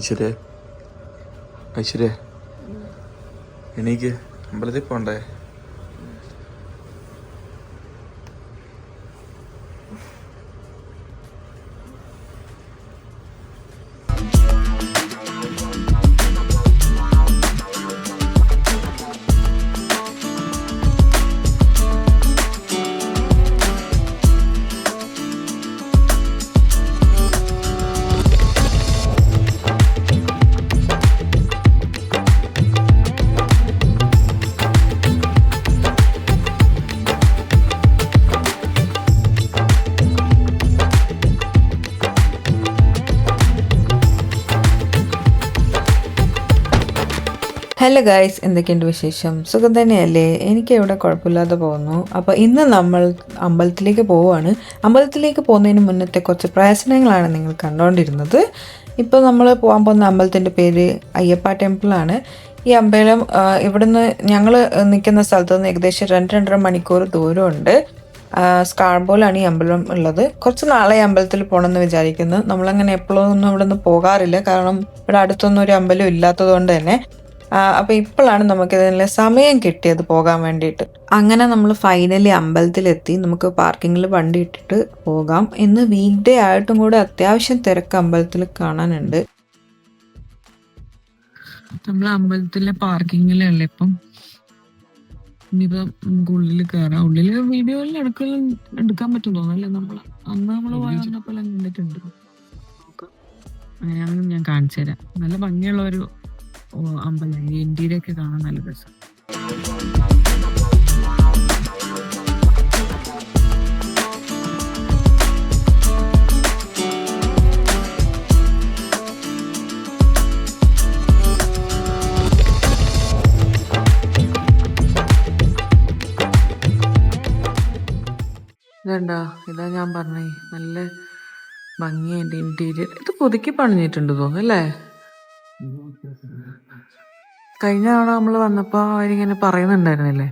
ഐശ്വര്യ. ഐശ്വര്യ എണീക്ക്. അമ്പലത്തിൽ പോണ്ടേ? ഹലോ ഗായ്സ് എന്തൊക്കെയുണ്ട് വിശേഷം? സുഖം തന്നെയല്ലേ? എനിക്ക് ഇവിടെ കുഴപ്പമില്ലാതെ പോകുന്നു. അപ്പോൾ ഇന്ന് നമ്മൾ അമ്പലത്തിലേക്ക് പോവുകയാണ്. അമ്പലത്തിലേക്ക് പോകുന്നതിന് മുന്നത്തെ കുറച്ച് പ്രയാസനങ്ങളാണ് നിങ്ങൾ കണ്ടുകൊണ്ടിരുന്നത് ഇപ്പോൾ നമ്മൾ പോകാൻ പോകുന്ന അമ്പലത്തിന്റെ പേര് അയ്യപ്പ ടെമ്പിളാണ് ഈ അമ്പലം ഇവിടുന്ന് ഞങ്ങൾ നിൽക്കുന്ന സ്ഥലത്ത് നിന്ന് ഏകദേശം രണ്ട് രണ്ടര മണിക്കൂർ ദൂരമുണ്ട്. സ്കാർബോലാണ് ഈ അമ്പലം ഉള്ളത്. കുറച്ച് നാളെ അമ്പലത്തിൽ പോകണമെന്ന് വിചാരിക്കുന്നു. നമ്മളങ്ങനെ എപ്പോഴും ഒന്നും ഇവിടെ നിന്ന് പോകാറില്ല. കാരണം ഇവിടെ അടുത്തൊന്നും ഒരു അമ്പലം ഇല്ലാത്തത് കൊണ്ട് തന്നെ അപ്പോൾ ഇപ്പോഴാണ് നമുക്ക് ഇതിനുള്ള സമയം കിട്ടിയത് പോകാൻ വേണ്ടിയിട്ട്. അങ്ങനെ നമ്മൾ ഫൈനലി അമ്പലത്തിലെത്തി നമുക്ക് പാർക്കിങ്ങിൽ വണ്ടി ഇട്ടിട്ട് പോകാം. ഇന്ന് വീക്ക് ഡേ ആയിട്ടും കൂടെ അത്യാവശ്യം തിരക്ക് അമ്പലത്തിൽ കാണാനുണ്ട്. നമ്മൾ അമ്പലത്തിലെ പാർക്കിങ്ങിലല്ലേ ഇപ്പം? ഇനിയിപ്പം നമുക്ക് ഉള്ളിൽ കയറാം ഉള്ളിൽ വീഡിയോയിൽ എടുക്കലും എടുക്കാൻ പറ്റും തോന്നല്ലേ നമ്മൾ അന്ന് നമ്മൾ പോയ വന്നപ്പോൾ കണ്ടിട്ടുണ്ട്. അങ്ങനെയാണെങ്കിൽ ഞാൻ കാണിച്ചു തരാം നല്ല ഭംഗിയുള്ള ഒരു അമ്പലം ഇന്ത്യയിലൊക്കെ കാണാൻ നല്ല രസം. ഇതുണ്ടോ ഇതാ ഞാൻ പറഞ്ഞേ. നല്ല ഭംഗിയായിട്ട് ഇന്റീരിയർ. ഇത് പുതുക്കി പണിഞ്ഞിട്ടുണ്ട് തോന്നുന്നു അല്ലേ? കഴിഞ്ഞ തവണ നമ്മൾ വന്നപ്പോ അവരിങ്ങനെ പറയുന്നുണ്ടായിരുന്നില്ലേ?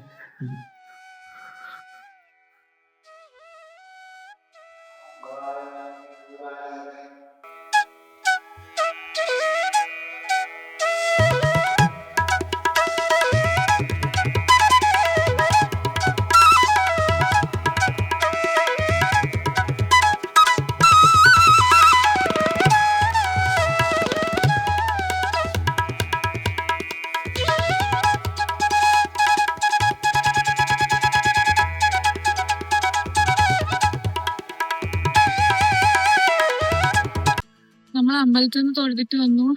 തൊഴുതിട്ട് വന്നു.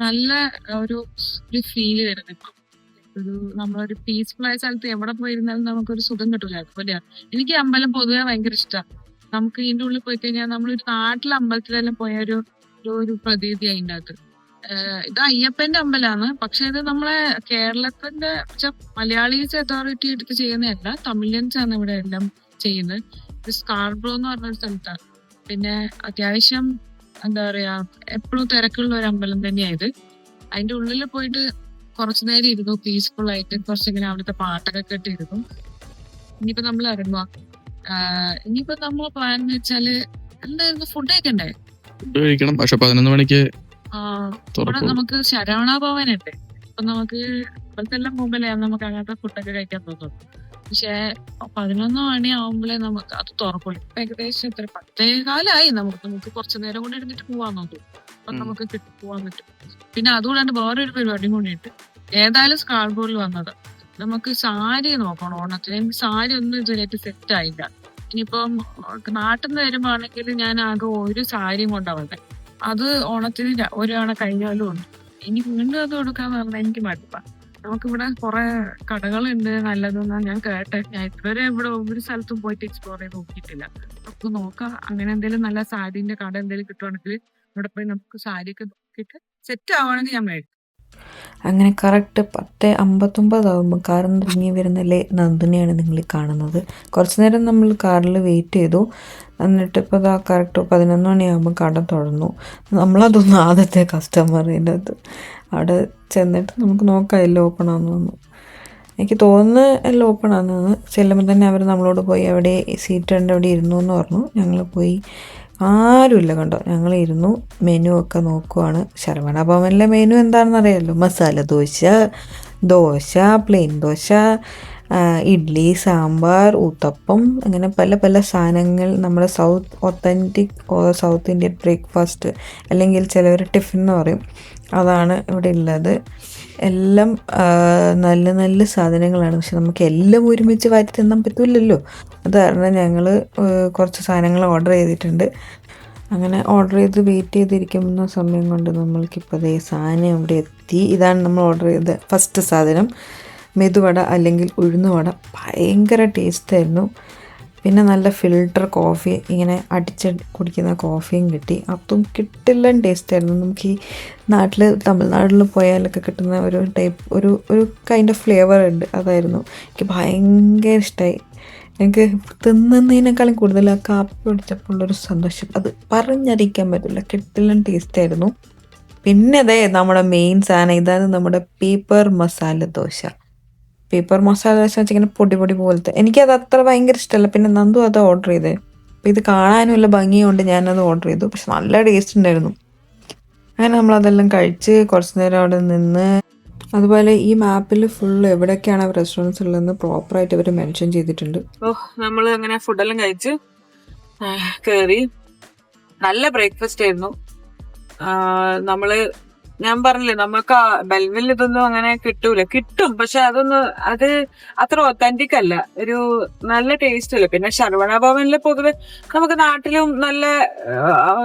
നല്ല ഒരു ഒരു ഫീൽ വരുന്നു ഇപ്പൊ. ഒരു നമ്മളൊരു പീസ്ഫുൾ ആയ സ്ഥലത്ത് എവിടെ പോയിരുന്നാലും നമുക്കൊരു സുഖം കിട്ടൂല. അതുപോലെയാണ് എനിക്ക് അമ്പലം പൊതുവെ ഭയങ്കര ഇഷ്ടമാണ് നമുക്ക് ഇതിന്റെ ഉള്ളിൽ പോയി കഴിഞ്ഞാൽ നമ്മളൊരു നാട്ടിലെ അമ്പലത്തിലെല്ലാം പോയ ഒരു ഒരു- പ്രതീതി അതിന്റെ അകത്ത്. ഇത് അയ്യപ്പന്റെ അമ്പലമാണ് പക്ഷെ ഇത് നമ്മളെ കേരളത്തിന്റെ മലയാളീസ് അതോറിറ്റി എടുത്ത് ചെയ്യുന്നതല്ല തമിഴിയൻസ് ആണ് ഇവിടെ എല്ലാം ചെയ്യുന്നത്. ഇത് സ്കാർബ്രോ എന്ന് പറഞ്ഞൊരു സ്ഥലത്താണ്. പിന്നെ അത്യാവശ്യം എന്താ പറയാ എപ്പോഴും തിരക്കുള്ള ഒരു അമ്പലം തന്നെയായത്. അതിന്റെ ഉള്ളിൽ പോയിട്ട് കുറച്ചു നേരം ഇരുന്നു പീസ്ഫുൾ ആയിട്ട് കുറച്ചിങ്ങനെ അവിടുത്തെ പാട്ടൊക്കെ കേട്ടിരുന്നു. ഇനിയിപ്പോ നമ്മൾ ഇറങ്ങുക. ഇനിയിപ്പോ നമ്മൾ പ്ലാൻ എന്ന് വെച്ചാൽ എന്തായിരുന്നു ഫുഡ് കഴിക്കണ്ടേ ഫുഡ് കഴിക്കണം. പക്ഷെ പതിനൊന്ന് മണിക്ക് ഇവിടെ നമുക്ക് ശരവണ ഭവനുണ്ട് അപ്പൊ നമുക്ക് ഇപ്പോഴത്തെല്ലാം മുമ്പിലേ നമുക്ക് അങ്ങനത്തെ ഫുഡൊക്കെ കഴിക്കാൻ തോന്നും പക്ഷെ പതിനൊന്ന് മണി ആവുമ്പോഴേ നമുക്ക് അത് തുറക്കുള്ളൂ. ഇപ്പൊ ഏകദേശം ഇത്ര പത്തേ കാലായി. നമുക്ക് നമുക്ക് കുറച്ചു നേരം കൊണ്ട് ഇരുന്നിട്ട് പോവാൻ നോക്കും. അപ്പൊ. നമുക്ക് കിട്ടി പോവാൻ പറ്റും. പിന്നെ അതുകൂടാണ്ട് വേറൊരു പരിപാടിയും കൂടിയിട്ട് ഏതായാലും സ്കാർബോർഡിൽ വന്നത്. നമുക്ക് സാരി നോക്കണം. ഓണത്തിന് എനിക്ക് സാരി ഒന്നും ഇതുവരെയായിട്ട് സെറ്റ് ആയില്ല. ഇനിയിപ്പം നാട്ടിൽ നിന്ന് വരുമ്പോണെങ്കിൽ ഞാൻ ആകെ ഒരു സാരിയും കൊണ്ടാവട്ടെ അത് ഓണത്തിന് ഒരാളെ ഒരു കഴിഞ്ഞാലും ഉണ്ട്. ഇനി വീണ്ടും അത് കൊടുക്കാന്ന് പറഞ്ഞാൽ എനിക്ക് മടുപ്പാ. നമുക്കിവിടെ കുറെ കടകളുണ്ട് നല്ലതെന്നാണ് ഞാൻ കേട്ടെ. ഞാൻ ഇതുവരെ ഇവിടെ ഒരു സ്ഥലത്തും പോയിട്ട് എക്സ്പ്ലോർ ചെയ്ത് നോക്കിയിട്ടില്ല. നമുക്ക് നോക്കാം അങ്ങനെ എന്തെങ്കിലും നല്ല സാരിന്റെ കട എന്തെങ്കിലും കിട്ടുവാണെങ്കിൽ ഇവിടെ പോയി നമുക്ക് സാരിയൊക്കെ നോക്കിയിട്ട് സെറ്റ് ആവുകയാണെങ്കിൽ ഞാൻ മേടിക്കും. അങ്ങനെ കറക്റ്റ് പത്ത് അമ്പത്തൊമ്പതാകുമ്പോൾ കാറിൽ നിന്ന് ഇറങ്ങി വരുന്ന നന്ദിനിയാണ് നിങ്ങൾ കാണുന്നത്. കുറച്ച് നേരം നമ്മൾ കാറിൽ വെയിറ്റ് ചെയ്തു. എന്നിട്ട് ഇപ്പോൾ ഇതാ കറക്റ്റ് പതിനൊന്ന് മണിയാകുമ്പോൾ കട തുറന്നു. നമ്മളതൊന്നും ആദ്യത്തെ കസ്റ്റമർ ഇതിന്റെ അത്. അവിടെ ചെന്നിട്ട് നമുക്ക് നോക്കാം എല്ലാം ഓപ്പൺ ആണെന്ന് എനിക്ക് തോന്നുന്നു എല്ലാം ഓപ്പൺ ആണെന്ന് ചെല്ലുമ്പോൾ തന്നെ അവർ നമ്മളോട് പോയി അവിടെ സീറ്റ് ഉണ്ട് അവിടെ ഇരുന്നു എന്ന് പറഞ്ഞു. ഞങ്ങൾ പോയി. ആരുമില്ല കണ്ടോ. ഞങ്ങൾ ഇരുന്നു. മെനു ഒക്കെ നോക്കുവാണ്. ശരവണ ഭവനിലെ മെനു എന്താണെന്ന് അറിയാമല്ലോ മസാല ദോശ ദോശ പ്ലെയിൻ ദോശ ഇഡ്ലി സാമ്പാർ ഊത്തപ്പം അങ്ങനെ പല പല സാധനങ്ങൾ നമ്മുടെ south authentic south Indian breakfast അല്ലെങ്കിൽ ചിലവർ ടിഫിൻ എന്ന് പറയും. അതാണ് ഇവിടെ ഉള്ളത് എല്ലാം നല്ല നല്ല സാധനങ്ങളാണ്. പക്ഷെ നമുക്ക് എല്ലാം ഒരുമിച്ച് വാരി തിന്നാൻ പറ്റില്ലല്ലോ അത് കാരണം ഞങ്ങൾ കുറച്ച് സാധനങ്ങൾ ഓർഡർ ചെയ്തിട്ടുണ്ട്. അങ്ങനെ ഓർഡർ ചെയ്ത് വെയിറ്റ് ചെയ്തിരിക്കുന്ന സമയം കൊണ്ട് നമ്മൾക്കിപ്പോൾ അതേ സാധനം ഇവിടെ എത്തി. ഇതാണ് നമ്മൾ ഓർഡർ ചെയ്ത ഫസ്റ്റ് സാധനം. മെതുവട അല്ലെങ്കിൽ ഉഴുന്നുവട. ഭയങ്കര ടേസ്റ്റായിരുന്നു പിന്നെ നല്ല ഫിൽട്ടർ കോഫി ഇങ്ങനെ അടിച്ച് കുടിക്കുന്ന കോഫിയും കിട്ടി. അതും കിട്ടില്ല ടേസ്റ്റ് ആയിരുന്നു. നമുക്ക് ഈ നാട്ടിൽ തമിഴ്നാട്ടിൽ പോയാലൊക്കെ കിട്ടുന്ന ഒരു ടൈപ്പ് ഒരു ഒരു കൈൻഡ് ഓഫ് ഫ്ലേവർ ഉണ്ട്. അതായിരുന്നു. എനിക്ക് ഭയങ്കര ഇഷ്ടമായി എനിക്ക് തിന്നുന്നതിനേക്കാളും കൂടുതൽ ആ കാപ്പി കുടിച്ചപ്പോൾ ഉള്ളൊരു സന്തോഷം. അത് പറഞ്ഞറിയിക്കാൻ പറ്റില്ല. കിട്ടില്ല ടേസ്റ്റ് ആയിരുന്നു. പിന്നെ അതെ നമ്മുടെ മെയിൻ സാധനം ഇതാണ് നമ്മുടെ പേപ്പർ മസാല ദോശ. പേപ്പർ മസാല ദോശ വെച്ചിങ്ങനെ പൊടി പൊടി പോലത്തെ. എനിക്കത് അത്ര ഭയങ്കര ഇഷ്ടമല്ല. പിന്നെ നന്ദു അത് ഓർഡർ ചെയ്തേ. അപ്പം ഇത് കാണാനും വല്ല ഭംഗിയുണ്ട്. ഞാനത് ഓർഡർ ചെയ്തു. പക്ഷെ നല്ല ടേസ്റ്റ് ഉണ്ടായിരുന്നു. അങ്ങനെ നമ്മളതെല്ലാം കഴിച്ച് കുറച്ച് നേരം അവിടെ നിന്ന് അതുപോലെ ഈ മാപ്പിൽ ഫുൾ എവിടെയൊക്കെയാണ് റെസ്റ്റോറന്റ്സ് ഉള്ളതെന്ന് പ്രോപ്പറായിട്ട് അവർ മെൻഷൻ ചെയ്തിട്ടുണ്ട്. ഓ നമ്മൾ അങ്ങനെ ഫുഡെല്ലാം കഴിച്ച് കയറി നല്ല ബ്രേക്ക്ഫാസ്റ്റ് ആയിരുന്നു. നമ്മൾ ഞാൻ പറഞ്ഞില്ലേ നമുക്ക് ബെൽവിൽ ഇതൊന്നും അങ്ങനെ കിട്ടൂല. കിട്ടും പക്ഷെ അതൊന്ന് അത് അത്ര ഒത്തന്റിക് അല്ല. ഒരു നല്ല ടേസ്റ്റ് അല്ല. പിന്നെ ശർവണ ഭവനിൽ പൊതുവെ നമുക്ക് നാട്ടിലും നല്ല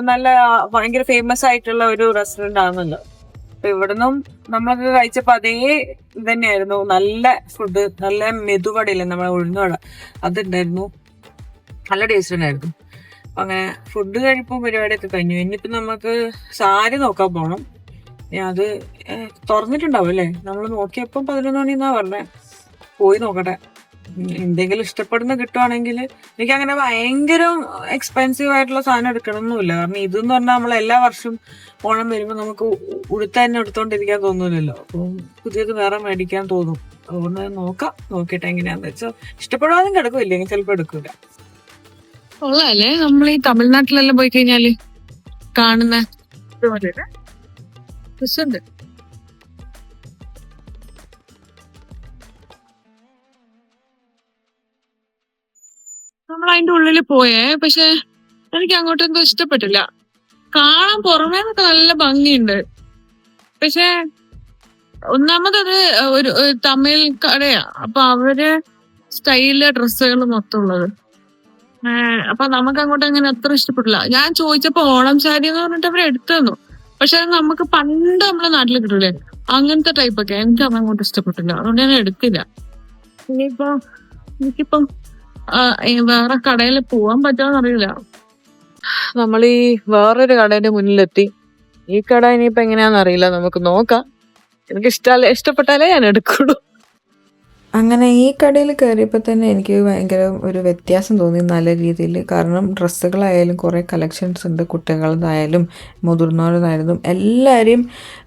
നല്ല ഭയങ്കര ഫേമസ് ആയിട്ടുള്ള ഒരു റെസ്റ്റോറന്റ് ആണല്ലോ. അപ്പൊ ഇവിടുന്നും നമ്മളൊക്കെ കഴിച്ചപ്പോ അതേ ഇതന്നെയായിരുന്നു. നല്ല ഫുഡ് നല്ല മെതുവടയില്ലേ നമ്മളെ ഉഴുന്നുവട. അതുണ്ടായിരുന്നു. നല്ല ടേസ്റ്റ് ഉണ്ടായിരുന്നു. അങ്ങനെ ഫുഡ് കഴിപ്പും പരിപാടിയൊക്കെ കഴിഞ്ഞു. ഇനിയിപ്പോ നമുക്ക് സാരി നോക്കാൻ ഇനി അത് തുറന്നിട്ടുണ്ടാവും അല്ലേ? നമ്മൾ നോക്കിയപ്പം പതിനൊന്ന് മണി എന്നാ പറഞ്ഞേ. പോയി നോക്കട്ടെ. എന്തെങ്കിലും ഇഷ്ടപ്പെടുന്ന കിട്ടുവാണെങ്കിൽ എനിക്ക് അങ്ങനെ ഭയങ്കര എക്സ്പെൻസീവ് ആയിട്ടുള്ള സാധനം എടുക്കണമെന്നില്ല കാരണം ഇതെന്ന് പറഞ്ഞാൽ നമ്മൾ എല്ലാ വർഷവും ഓണം വരുമ്പോൾ നമുക്ക് ഉടുത്ത തന്നെ എടുത്തോണ്ടിരിക്കാൻ തോന്നൂലല്ലോ. അപ്പം പുതിയത് വേറെ മേടിക്കാൻ തോന്നും. അതുകൊണ്ട് നോക്കാം. നോക്കിയിട്ട് എങ്ങനെയാന്ന് വെച്ചാൽ ഇഷ്ടപ്പെടാതെ കിടക്കും. ഇല്ലെങ്കിൽ ചിലപ്പോൾ എടുക്കൂല. ഉള്ളതല്ലേ നമ്മൾ ഈ തമിഴ്നാട്ടിലെല്ലാം പോയി കഴിഞ്ഞാൽ കാണുന്ന രസമുണ്ട് നമ്മൾ അതിന്റെ ഉള്ളിൽ പോയേ പക്ഷെ എനിക്ക് അങ്ങോട്ടൊന്നും ഇഷ്ടപ്പെട്ടില്ല. കാണാൻ പുറമേ നിന്നൊക്കെ നല്ല ഭംഗിയുണ്ട്. പക്ഷെ ഒന്നാമതത് ഒരു തമിഴ് കടയാ. അപ്പൊ അവർ സ്റ്റൈലിലെ ഡ്രസ്സുകൾ മൊത്തം ഉള്ളത് അപ്പൊ നമുക്ക് അങ്ങോട്ട് അങ്ങനെ അത്ര ഇഷ്ടപ്പെട്ടില്ല. ഞാൻ ചോദിച്ചപ്പോ ഓണം സാരി എന്ന് പറഞ്ഞിട്ട് അവർ എടുത്തു തന്നു പക്ഷെ നമുക്ക് പണ്ട് നമ്മളെ നാട്ടിൽ കിട്ടൂലേ? അങ്ങനത്തെ ടൈപ്പ് ഒക്കെ. എനിക്ക് അത് അങ്ങോട്ട് ഇഷ്ടപ്പെട്ടില്ല. അതുകൊണ്ട് ഞാൻ എടുത്തില്ല. ഇനിയിപ്പോ എനിക്കിപ്പം വേറെ കടയിൽ പോവാൻ പറ്റുമോന്ന് അറിയില്ല. നമ്മൾ ഈ വേറൊരു കടയുടെ മുന്നിലെത്തി. ഈ കട ഇനിയിപ്പോ എങ്ങനെയാന്ന് അറിയില്ല. നമുക്ക് നോക്കാം. എനിക്ക് ഇഷ്ടമല്ല ഇഷ്ടപ്പെട്ടാലേ ഞാൻ എടുക്കുള്ളൂ. അങ്ങനെ ഈ കടയിൽ കയറിയപ്പോൾ തന്നെ എനിക്ക് ഭയങ്കര ഒരു വ്യത്യാസം തോന്നി നല്ല രീതിയിൽ. കാരണം ഡ്രസ്സുകളായാലും കുറേ കളക്ഷൻസ് ഉണ്ട്. കുട്ടികളതായാലും മുതിർന്നവരതായാലും എല്ലാവരെയും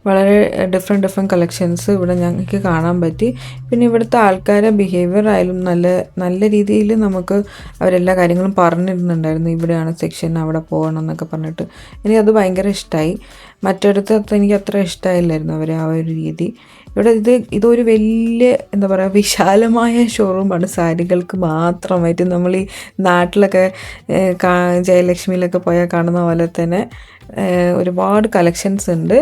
വളരെ ഡിഫറെന്റ് ഡിഫറെന്റ് കളക്ഷൻസ് ഇവിടെ ഞങ്ങൾക്ക് കാണാൻ പറ്റി. പിന്നെ ഇവിടുത്തെ ആൾക്കാരെ ബിഹേവിയർ ആയാലും നല്ല നല്ല രീതിയിൽ നമുക്ക് അവരെല്ലാ കാര്യങ്ങളും പറഞ്ഞിരുന്നുണ്ടായിരുന്നു. ഇവിടെയാണ് സെക്ഷൻ അവിടെ പോകണം എന്നൊക്കെ പറഞ്ഞിട്ട്. എനിക്കത് ഭയങ്കര ഇഷ്ടമായി മറ്റൊരിടത്ത് എനിക്ക് അത്ര ഇഷ്ടമായില്ലായിരുന്നു അവരെ ആ ഒരു രീതി. ഇവിടെ ഇത് ഇതൊരു വലിയ എന്താ പറയുക വിശാലമായ ഷോറൂമാണ് സാരികൾക്ക് മാത്രമായിട്ട് നമ്മൾ ഈ നാട്ടിലൊക്കെ ജയലക്ഷ്മിയിലൊക്കെ പോയാൽ കാണുന്ന പോലെ തന്നെ ഒരുപാട് കളക്ഷൻസ് ഉണ്ട്.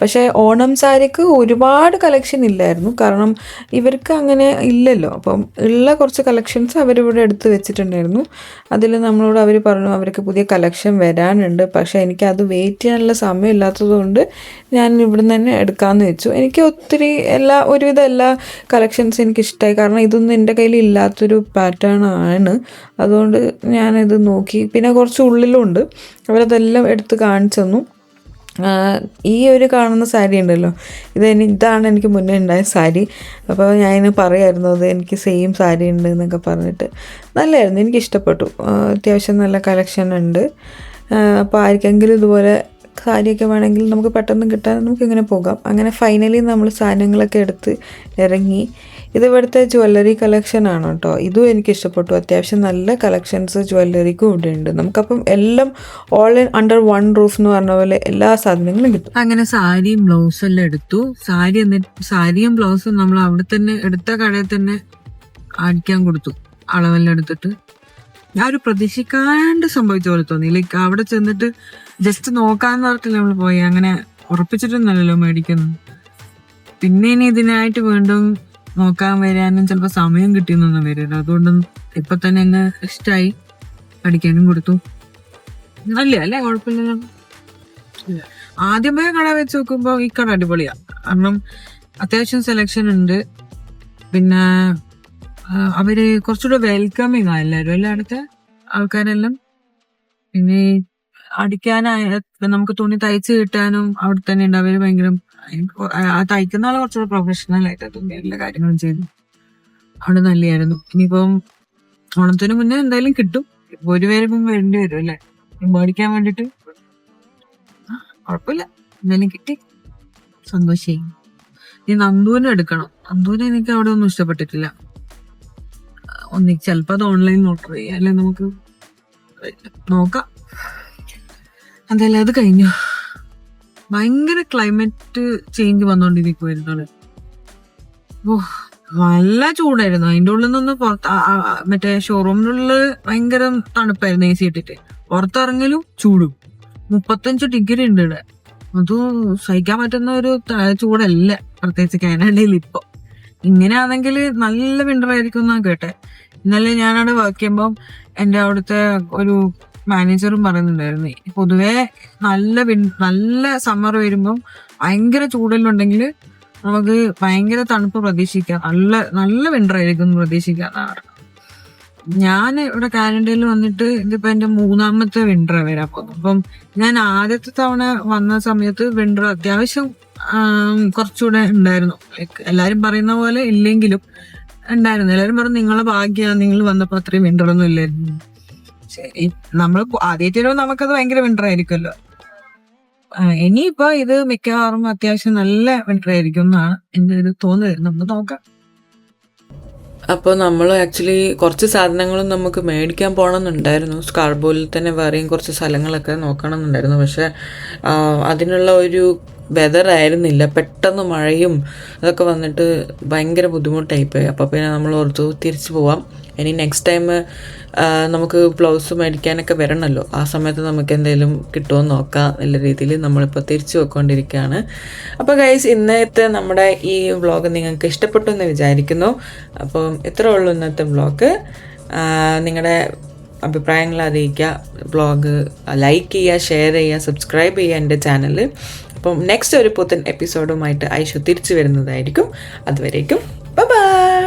പക്ഷേ ഓണം സാരിക്ക് ഒരുപാട് കളക്ഷൻ ഇല്ലായിരുന്നു. കാരണം ഇവർക്ക് അങ്ങനെ ഇല്ലല്ലോ. അപ്പം ഉള്ള കുറച്ച് കളക്ഷൻസ് അവരിവിടെ എടുത്ത് വെച്ചിട്ടുണ്ടായിരുന്നു. അതിൽ നമ്മളോട് അവർ പറഞ്ഞു അവർക്ക് പുതിയ കളക്ഷൻ വരാനുണ്ട്. പക്ഷേ എനിക്ക് അത് വെയിറ്റ് ചെയ്യാനുള്ള സമയം ഇല്ലാത്തതുകൊണ്ട് ഞാൻ ഇവിടുന്ന് തന്നെ എടുക്കാമെന്ന് വെച്ചു. എനിക്ക് ഒത്തിരി എല്ലാ ഒരുവിധം എല്ലാ കളക്ഷൻസ് എനിക്ക് ഇഷ്ടമായി കാരണം ഇതൊന്നും എന്റെ കയ്യിൽ ഇല്ലാത്തൊരു പാറ്റേൺ ആണ്. അതുകൊണ്ട് ഞാനിത് നോക്കി. പിന്നെ കുറച്ച് ഉള്ളിലുണ്ട്. അവരതെല്ലാം എടുത്ത് കാണിച്ചു തന്നു. ഈ ഒരു കാണുന്ന സാരി ഉണ്ടല്ലോ. ഇത് ഇതാണ് എനിക്ക് മുന്നേ ഉണ്ടായ സാരി. അപ്പോൾ ഞാൻ പറയായിരുന്നു അത് എനിക്ക് സെയിം സാരി ഉണ്ട് എന്നൊക്കെ പറഞ്ഞിട്ട്. നല്ലതായിരുന്നു എനിക്ക് ഇഷ്ടപ്പെട്ടു. അത്യാവശ്യം നല്ല കളക്ഷൻ ഉണ്ട്. അപ്പോൾ ആർക്കെങ്കിലും ഇതുപോലെ സാരിയൊക്കെ വേണമെങ്കിൽ നമുക്ക് പെട്ടെന്ന് കിട്ടാൻ നമുക്ക് ഇങ്ങനെ പോകാം. അങ്ങനെ ഫൈനലി നമ്മൾ സാധനങ്ങളൊക്കെ എടുത്ത് ഇറങ്ങി. ഇത് ഇവിടുത്തെ ജ്വല്ലറി കളക്ഷൻ ആണ് കേട്ടോ. ഇതും എനിക്ക് ഇഷ്ടപ്പെട്ടു. അത്യാവശ്യം നല്ല കളക്ഷൻസ് ജ്വല്ലറിക്കും ഇവിടെ ഉണ്ട്. നമുക്കപ്പം എല്ലാം all in under one roof എന്ന് പറഞ്ഞ പോലെ എല്ലാ സാധനങ്ങളും കിട്ടും. അങ്ങനെ സാരിയും ബ്ലൗസും എല്ലാം എടുത്തു. സാരി എന്നിട്ട് സാരിയും ബ്ലൗസും നമ്മൾ അവിടെ തന്നെ എടുത്ത കടയിൽ തന്നെ അടിക്കാൻ കൊടുത്തു. അളവെല്ലാം എടുത്തിട്ട്. ഞാൻ ഒരു പ്രതീക്ഷിക്കാണ്ട് സംഭവിച്ച പോലെ തോന്നി. ലൈക്ക് അവിടെ ചെന്നിട്ട് ജസ്റ്റ് നോക്കാന്ന് പറഞ്ഞിട്ട് നമ്മൾ പോയി. അങ്ങനെ ഉറപ്പിച്ചിട്ടൊന്നല്ലല്ലോ മേടിക്കുന്നു പിന്നെ ഇനി ഇതിനായിട്ട് വീണ്ടും നോക്കാൻ വരാനും ചിലപ്പോൾ സമയം കിട്ടിയെന്നൊന്നും വരില്ല. അതുകൊണ്ട് ഇപ്പൊ തന്നെ അങ്ങ് ഇഷ്ടമായി പഠിക്കാനും കൊടുത്തു. നല്ല അല്ലേ? കുഴപ്പമില്ല ആദ്യമേ കട വെച്ച് നോക്കുമ്പോ ഈ കട അടിപൊളിയാ. കാരണം അത്യാവശ്യം സെലക്ഷൻ ഉണ്ട്. പിന്നെ അവർ കുറച്ചുകൂടെ വെൽക്കമിങ് ആ അല്ലേ? അടുത്ത ആൾക്കാരെല്ലാം. പിന്നെ അടിക്കാനായ നമുക്ക് തുണി തയ്ച്ച് കിട്ടാനും അവിടെ തന്നെ ഉണ്ട്. അവർ ഭയങ്കര ആ തയ്ക്കുന്ന ആൾ കുറച്ചുകൂടെ പ്രൊഫഷണൽ ആയിട്ട് തുണി എല്ലാ കാര്യങ്ങളും ചെയ്തു അവിടെ നല്ലതായിരുന്നു ഇനിയിപ്പം ഓണത്തിന് മുന്നേ എന്തായാലും കിട്ടും. ഇപ്പൊ ഒരു പേര് വരേണ്ടി വരും അല്ലേ? മേടിക്കാൻ വേണ്ടിട്ട് കുഴപ്പമില്ല. എന്തായാലും കിട്ടി. സന്തോഷായി. ഇനി നന്ദൂനെ എടുക്കണം. നന്ദൂനെ എനിക്ക് അവിടെ ഒന്നും ഇഷ്ടപ്പെട്ടിട്ടില്ല. ഒന്നി ചിലപ്പോ അത് ഓൺലൈൻ ഓർഡർ ചെയ്യാം. അല്ലെ നമുക്ക്? നോക്കാം. എന്തായാലും അത് കഴിഞ്ഞു. ഭയങ്കര ക്ലൈമറ്റ് ചേഞ്ച് വന്നോണ്ടിരിക്കുവായിരുന്നു ഓ നല്ല ചൂടായിരുന്നു. അതിന്റെ ഉള്ളിൽ നിന്ന് പുറത്ത് മറ്റേ ഷോറൂമിനുള്ളിൽ ഭയങ്കര തണുപ്പായിരുന്നു എ സി ഇട്ടിട്ട്. പുറത്തിറങ്ങലും ചൂടും. മുപ്പത്തഞ്ച് ഡിഗ്രി ഉണ്ട് ഇവിടെ. അത് സഹിക്കാൻ പറ്റുന്ന ഒരു ചൂടല്ല പ്രത്യേകിച്ച് കാനഡയിൽ ഇപ്പൊ. ഇങ്ങനെയാണെങ്കിൽ നല്ല വിന്റർ ആയിരിക്കും എന്നാ കേട്ടെ. ഇന്നലെ ഞാനവിടെ വർക്ക് ചെയ്യുമ്പോൾ എന്റെ അവിടുത്തെ ഒരു മാനേജറും പറയുന്നുണ്ടായിരുന്നു. പൊതുവേ നല്ല നല്ല സമ്മർ വരുമ്പം ഭയങ്കര ചൂടലുണ്ടെങ്കിൽ നമുക്ക് ഭയങ്കര തണുപ്പ് പ്രതീക്ഷിക്കാം. നല്ല നല്ല വിന്റർ ആയിരിക്കും പ്രതീക്ഷിക്കാം. ഞാൻ ഇവിടെ കാനഡയിൽ വന്നിട്ട് ഇതിപ്പോ എന്റെ മൂന്നാമത്തെ വിന്റർ വരാൻ പോകുന്നു അപ്പം ഞാൻ ആദ്യത്തെ തവണ വന്ന സമയത്ത് വിന്റർ അത്യാവശ്യം കുറച്ചുകൂടെ ഉണ്ടായിരുന്നു. എല്ലാരും പറയുന്ന പോലെ ഇല്ലെങ്കിലും ഉണ്ടായിരുന്നു. എല്ലാരും പറഞ്ഞു നിങ്ങളെ ഭാഗ്യമാണ് നിങ്ങൾ വന്നപ്പോ അത്രയും വിന്റർ ഒന്നും ഇല്ലായിരുന്നു. ശരി നമ്മൾ വരുമ്പോ നമുക്കത് ഭയങ്കര വിന്റർ ആയിരിക്കുമല്ലോ. ഇനിയിപ്പോ ഇത് മിക്കവാറും അത്യാവശ്യം നല്ല വിന്റർ ആയിരിക്കും എന്നാണ് എന്റെ ഒരു തോന്നുന്നത് നമുക്ക് നോക്കാം. അപ്പോൾ നമ്മൾ ആക്ച്വലി കുറച്ച് സാധനങ്ങളും നമുക്ക് മേടിക്കാൻ പോകണമെന്നുണ്ടായിരുന്നു സ്കാർബോയിൽ തന്നെ വേറെയും കുറച്ച് സ്ഥലങ്ങളൊക്കെ നോക്കണമെന്നുണ്ടായിരുന്നു പക്ഷേ ആ, അതിനുള്ള ഒരു വെതർ ആയിരുന്നില്ല. പെട്ടെന്ന് മഴയും അതൊക്കെ വന്നിട്ട് ഭയങ്കര ബുദ്ധിമുട്ടായിപ്പോയി. അപ്പോൾ പിന്നെ നമ്മൾ ഓർത്തു തിരിച്ചു പോവാം. ഇനി നെക്സ്റ്റ് ടൈം നമുക്ക് ബ്ലൗസ് മേടിക്കാനൊക്കെ വരണമല്ലോ ആ സമയത്ത് നമുക്ക് എന്തെങ്കിലും കിട്ടുമോ നോക്കാം നല്ല രീതിയിൽ നമ്മളിപ്പോൾ തിരിച്ചു വെക്കൊണ്ടിരിക്കുകയാണ് അപ്പോൾ ഗൈസ് ഇന്നത്തെ നമ്മുടെ ഈ വ്ളോഗ് നിങ്ങൾക്ക് ഇഷ്ടപ്പെട്ടു എന്ന് വിചാരിക്കുന്നു. അപ്പം ഇത്രേ ഉള്ളൂ ഇന്നത്തെ വ്ളോഗ് നിങ്ങളുടെ അഭിപ്രായങ്ങൾ അറിയിക്കുക ബ്ലോഗ് ലൈക്ക് ചെയ്യുക ഷെയർ ചെയ്യുക സബ്സ്ക്രൈബ് ചെയ്യുക എന്റെ ചാനൽ അപ്പം നെക്സ്റ്റ് ഒരു പുത്തൻ എപ്പിസോഡുമായിട്ട് ഐഷു തിരിച്ചു വരുന്നതായിരിക്കും. അതുവരേക്കും ബൈ